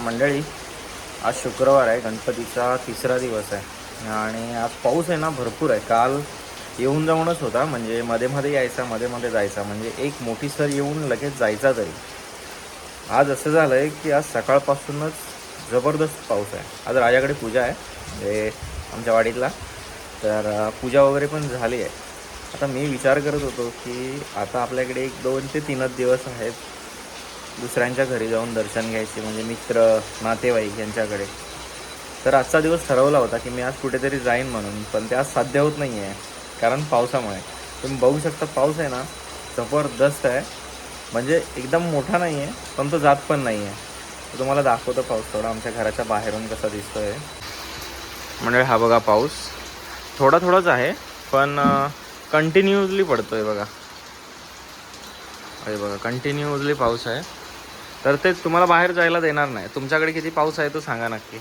मंडळी आज शुक्रवार आहे गणपतीचा तिसरा दिवस आहे. आणि आज पाऊस आहे ना भरपूर आहे. काल येऊन जाऊनच होता म्हणजे मध्ये मध्ये यायचा मध्ये मध्ये जायचा. म्हणजे एक मोठी सर येऊन लगेच जायचा तरी. आज असं झालं आहे की आज सकाळपासूनच जबरदस्त पाऊस आहे. आज राजाकडे पूजा आहे म्हणजे आमच्या वाडीतला. तर पूजा वगैरे पण झाली आहे. आता मी विचार करत होतो की आता आपल्याकडे एक दोन ते तीनच दिवस आहेत. दुसऱ्यांच्या घरी जाऊन दर्शन घ्यायचे म्हणजे मित्र नातेवाईक यांच्याकडे. तर आजचा दिवस ठरवला होता की मी आज कुठेतरी जाईन म्हणून पण ते आज साध्य होत नाही आहे कारण पावसामुळे. तुम्ही बघू शकता पाऊस आहे ना जबरदस्त आहे. म्हणजे एकदम मोठा नाही आहे पण तो जात पण नाही आहे तुम्हाला दाखवतो पाऊस थोडा आमच्या घराच्या बाहेरून कसा दिसतो आहे म्हणजे हा बघा पाऊस. थोडा थोडाच आहे पण कंटिन्युअसली आहे बघा. अरे बघा कंटिन्युअसली पाऊस आहे. तर तेच तुम्हाला बाहेर जायला देणार नाही. तुमच्याकडे किती पाऊस आहे तो सांगा नक्की.